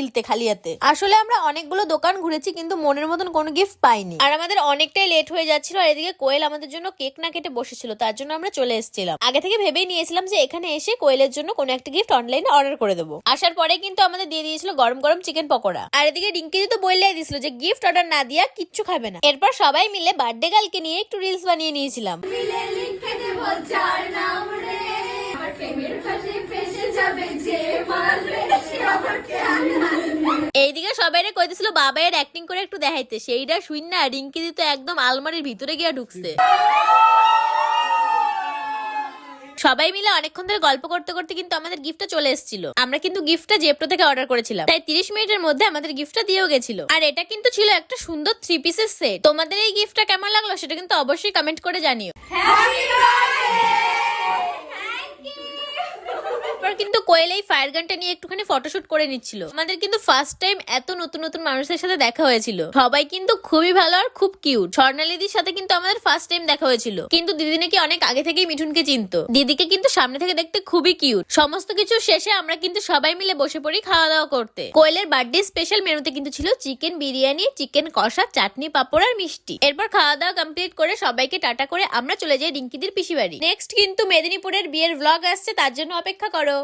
মিলতে খালি হাতে। আসলে আমরা অনেকগুলো দোকান ঘুরেছি, কিন্তু মনের মতন কোনো গিফট পাইনি। আর আমাদের অনেকটাই লেট হয়ে যাচ্ছিল, আর এদিকে কোয়েল আমাদের জন্য কেক না কেটে বসেছিল, তার জন্য আমরা চলে এসেছিলাম। আগে থেকে ভেবেই নিয়েছিলাম যে এখানে এসে কোয়েলের জন্য কোনো একটা গিফট অনলাইনে অর্ডার করে দেবো। আসার পরে কিন্তু আমাদের দিয়ে দিয়েছিল গরম গরম চিকেন পকোড়া। আর এদিকে রিঙ্কি তো বললেই দিছিল যে গিফট অর্ডার না দিয়া কিচ্ছু খাবে না। এরপর সবাই মিলে বার্থডে গার্লকে নিয়ে একটু রিলস বানিয়ে নিয়েছিলাম। সবাই কইতেছিল বাবাইয়ের অ্যাক্টিং করে একটু দেখাইতে। সেইটা শুন না রিঙ্কি দি তো একদম আলমারির ভিতরে গিয়া ঢুকছে। সবাই মিলে অনেকক্ষণ ধরে গল্প করতে করতে কিন্তু আমাদের গিফটটা চলে এসেছিল। আমরা কিন্তু গিফটটা জেপ্টো থেকে অর্ডার করেছিলাম। তাই তিরিশ মিনিটের মধ্যে আমাদের গিফটটা দিয়েও গেছিল। আর এটা কিন্তু ছিল একটা সুন্দর থ্রি পিসের সেট তোমাদের এই গিফটটা কেমন লাগল সেটা কিন্তু অবশ্যই কমেন্ট করে জানিও হ্যাপি বার্থডে থ্যাংক ইউ এরপর কিন্তু কোয়েল এই ফায়ার গানটা নিয়ে একটুখানি ফটোশুট করে নিচ্ছিল। আমাদের কিন্তু ফার্স্ট টাইম এত নতুন নতুন মানুষের সাথে দেখা হয়েছিল। সবাই কিন্তু খুবই ভালো আর খুব কিউট স্বর্ণালিদির সাথে কিন্তু আমাদের ফার্স্ট টাইম দেখা হয়েছিল। কিন্তু দিদি নাকি অনেক আগে থেকেই মিঠুনকে চিনতো। দিদিকে কিন্তু সামনে থেকে দেখতে খুবই কিউট সমস্ত কিছু শেষে আমরা কিন্তু সবাই মিলে বসে পড়ি খাওয়া দাওয়া করতে। কোয়েলের বার্থডে স্পেশাল মেনুতে কিন্তু ছিল চিকেন বিরিয়ানি চিকেন কষা, চাটনি, পাপড় আর মিষ্টি। এরপর খাওয়া দাওয়া কমপ্লিট করে সবাইকে টাটা করে আমরা চলে যাই রিঙ্কিদের পিসি বাড়ি নেক্সট কিন্তু মেদিনীপুরের বিয়ের ভ্লগ আসছে, তার জন্য অপেক্ষা করো।